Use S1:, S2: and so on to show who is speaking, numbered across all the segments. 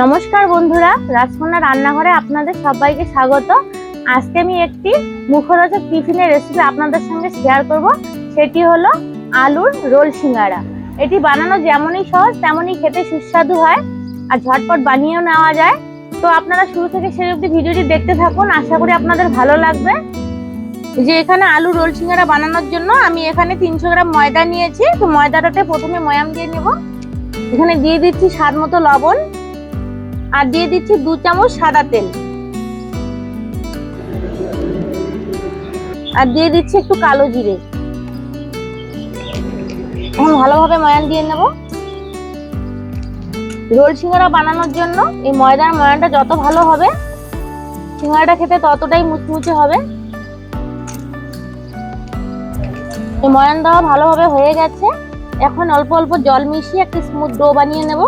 S1: নমস্কার বন্ধুরা, রাজকন্যা রান্নাঘরে আপনাদের সবাইকে স্বাগত। আজকে আমি একটি মুখরোচক টিফিনের রেসিপি আপনাদের সঙ্গে শেয়ার করব। সেটি হলো আলুর রোল সিঙ্গারা। এটি বানানো যেমনই সহজ, তেমনই খেতে সুস্বাদু হয় আর ঝটপট বানিয়েও নেওয়া যায়। তো আপনারা শুরু থেকে সেই অবধি ভিডিওটি দেখতে থাকুন, আশা করি আপনাদের ভালো লাগবে। যে এখানে আলু রোল সিঙ্গারা বানানোর জন্য আমি এখানে তিনশো গ্রাম ময়দা নিয়েছি। তো ময়দাটাতে প্রথমে ময়াম দিয়ে নেব। এখানে দিয়ে দিচ্ছি স্বাদ মতো লবণ। আর দিয়ে দিচ্ছি দু চামচ সাদা তেল। আর দিয়ে দিচ্ছি একটু কালো জিরে। এখন ভালোভাবে ময়ান দিয়ে নেব। রোল সিঙ্গারা বানানোর জন্য এই ময়দার ময়ানটা যত ভালো হবে, সিঙ্গারাটা খেতে ততটাই মুচমুচে হবে। এই ময়ান দেওয়া ভালোভাবে হয়ে গেছে। এখন অল্প অল্প জল মিশিয়ে একটা স্মুথ ডো বানিয়ে নেব।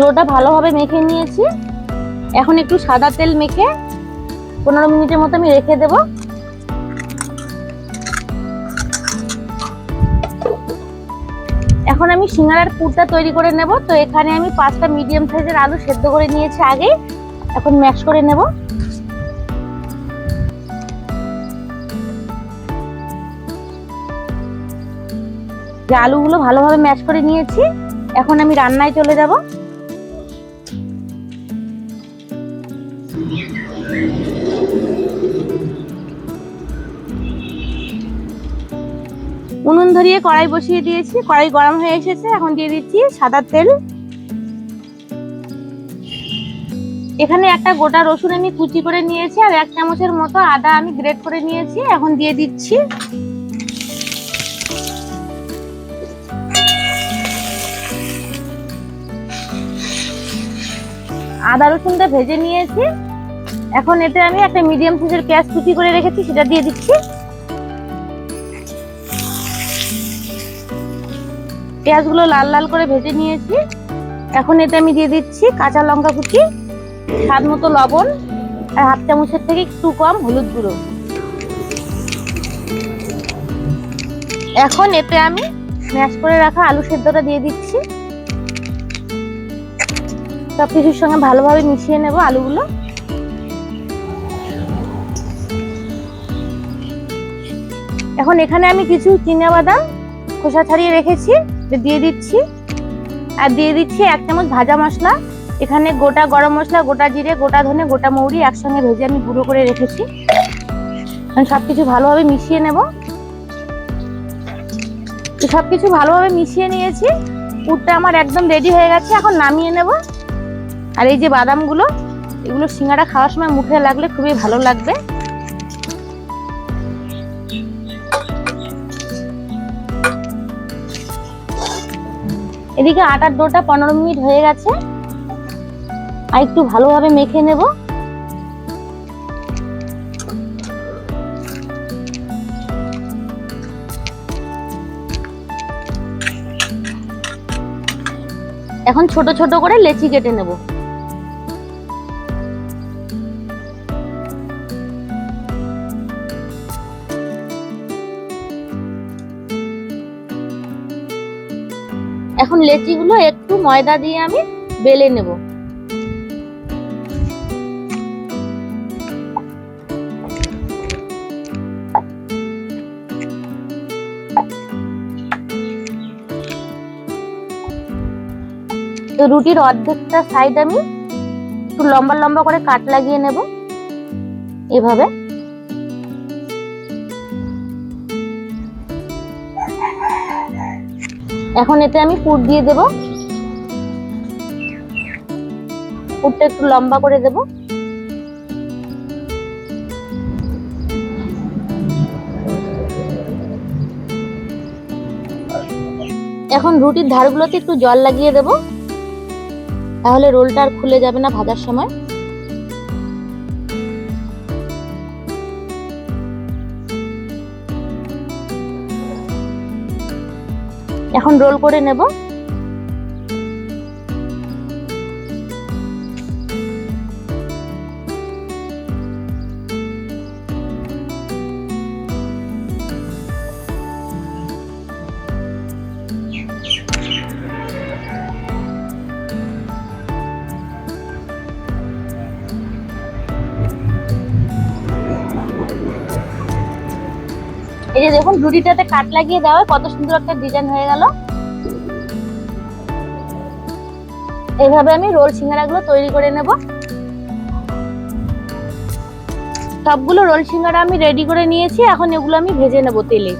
S1: ডোটা ভালোভাবে মেখে নিয়েছি। এখন একটু সাদা তেল মেখে পনেরো মিনিটের মতো আমি রেখে দেব। এখন আমি সিঙ্গারার পুরটা তৈরি করে নেব। তো এখানে আমি পাঁচটা মিডিয়াম সাইজের আলু সেদ্ধ করে নিয়েছি আগে। এখন ম্যাশ করে নেব। যে আলুগুলো ভালোভাবে ম্যাশ করে নিয়েছি। এখন আমি রান্নায় চলে যাব। উনুন ধরিয়ে কড়াই বসিয়ে দিয়েছি। কড়াই গরম হয়ে এসেছে, এখন দিয়ে দিচ্ছি সাদা তেল। এখানে একটা গোটা রসুন আমি কুচি করে নিয়েছি আর এক চামচের মতো আদা আমি গ্রেট করে নিয়েছি, এখন দিয়ে দিচ্ছি। আদা রসুনটা ভেজে নিয়েছি। এখন এতে আমি একটা মিডিয়াম সাইজের পেঁয়াজ কুচি করে রেখেছি, সেটা দিয়ে দিচ্ছি। পেঁয়াজগুলো লাল লাল করে ভেজে নিয়েছি। এখন এতে আমি দিয়ে দিচ্ছি কাঁচা লঙ্কা কুচি, স্বাদ মতো লবণ, আর হাফ চামচের থেকে একটু কম হলুদ গুঁড়ো। এখন এতে আমি ম্যাশ করে রাখা আলু সেদ্ধটা দিয়ে দিচ্ছি। সব কিছুর সঙ্গে ভালোভাবে মিশিয়ে নেব আলুগুলো। এখন এখানে আমি কিছু বাদাম খোসা ছাড়িয়ে রেখেছি দিয়ে দিচ্ছি। আর দিয়ে দিচ্ছি এক চামচ ভাজা মশলা। এখানে গোটা গরম মশলা, গোটা জিরে, গোটা ধনে, গোটা মৌরি একসঙ্গে ভেজে আমি গুঁড়ো করে রেখেছি। সব কিছু ভালোভাবে মিশিয়ে নেব। সব কিছু ভালোভাবে মিশিয়ে নিয়েছি। পুরটা আমার একদম রেডি হয়ে গেছে, এখন নামিয়ে নেব। আর এই যে বাদামগুলো, এগুলো সিঙ্গারা খাওয়ার সময় মুখে লাগলে খুবই ভালো লাগবে। এদিকে আটার ডোটা পনেরো মিনিট হয়ে গেছে। আর একটু ভালোভাবে মেখে নেব। এখন ছোট ছোট করে লেচি কেটে নেব। এখন লেচিগুলো একটু ময়দা দিয়ে আমি বেলে নেব। তো রুটির অর্ধেকটা সাইড আমি একটু লম্বা লম্বা করে কাট লাগিয়ে নেব। এভাবে। এখন এতে আমি পুর দিয়ে দেব। পুরটা একটু লম্বা করে দেব। এখন রুটির ধারগুলোতে একটু জল লাগিয়ে দেব। তাহলে রোলটা আর খুলে যাবে না ভাজার সময়। এখন রোল করে নেব। এই যে দেখুন রুটিটাতে কাট লাগিয়ে দেওয়া কত সুন্দর একটা ডিজাইন হয়ে গেল। এইভাবে আমি রোল সিঙ্গারাগুলো তৈরি করে নেব। সবগুলো রোল সিঙ্গারা আমি রেডি করে নিয়েছি। এখন এগুলো আমি ভেজে নেব তেলে।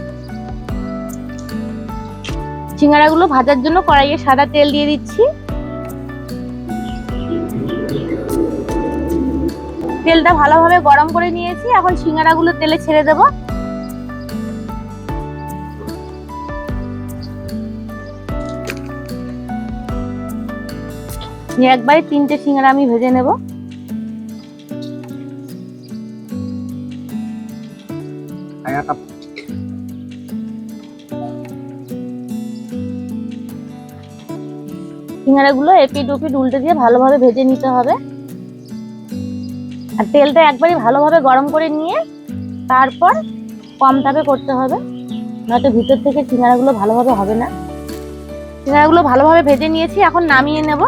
S1: সিঙ্গারাগুলো ভাজার জন্য কড়াইয়ে সাদা তেল দিয়ে দিচ্ছি। তেলটা ভালোভাবে গরম করে নিয়েছি। এখন সিঙ্গারাগুলো তেলে ছেড়ে দেব। নিয়ে একবারে তিনটে সিঙ্গারা আমি ভেজে নেব। সিঙ্গারাগুলো এপিট ওপিট উল্টে দিয়ে ভালোভাবে ভেজে নিতে হবে। আর তেলটা একবারই ভালোভাবে গরম করে নিয়ে তারপর কম তাপে করতে হবে। নয়তো ভিতর থেকে সিঙ্গারাগুলো ভালোভাবে হবে না। সিঙ্গারাগুলো ভালোভাবে ভেজে নিয়েছি, এখন নামিয়ে নেব।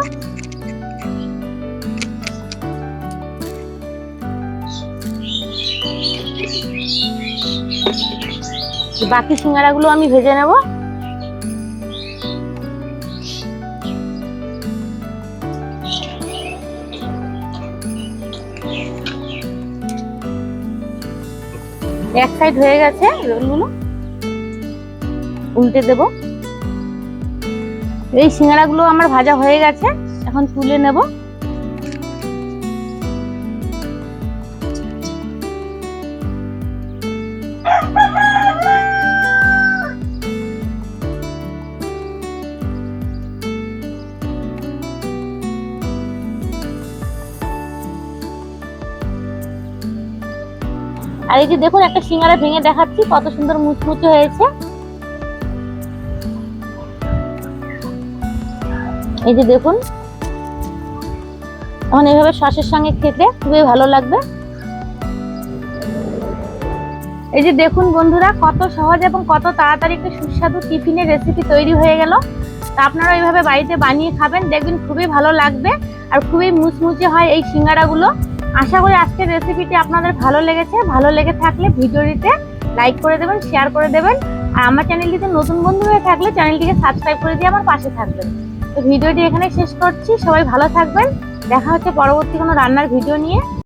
S1: বাকি সিঙ্গারাগুলো আমি ভেজে নেব। এক সাইড হয়ে গেছে রোলগুলো। উল্টে দেব। এই সিঙ্গারাগুলো আমার ভাজা হয়ে গেছে, এখন তুলে নেব। আর এই যে দেখুন, একটা সিঙ্গারা ভেঙে দেখাচ্ছি, কত সুন্দর মুচমুচে হয়েছে। এই যে দেখুন, এখন এইভাবে সসের সঙ্গে খেতে খুবই ভালো লাগবে। এই যে দেখুন বন্ধুরা, কত সহজ এবং কত তাড়াতাড়ি একটা সুস্বাদু টিফিনের রেসিপি তৈরি হয়ে গেল। তা আপনারা এইভাবে বাড়িতে বানিয়ে খাবেন, দেখবেন খুবই ভালো লাগবে আর খুবই মুচমুচে হয় এই সিঙ্গারাগুলো। আশা করি আজকের রেসিপিটি আপনাদের ভালো লেগেছে। ভালো লেগে থাকলে ভিডিওটিতে লাইক করে দেবেন শেয়ার করে দেবেন। আর আমার চ্যানেলটিতে নতুন বন্ধু হয়ে থাকলে চ্যানেলটিকে সাবস্ক্রাইব করে দিয়ে আমার পাশে থাকবেন। তো ভিডিওটি এখানে শেষ করছি। সবাই ভালো থাকবেন। দেখা হচ্ছে পরবর্তী কোনো রান্নার ভিডিও নিয়ে।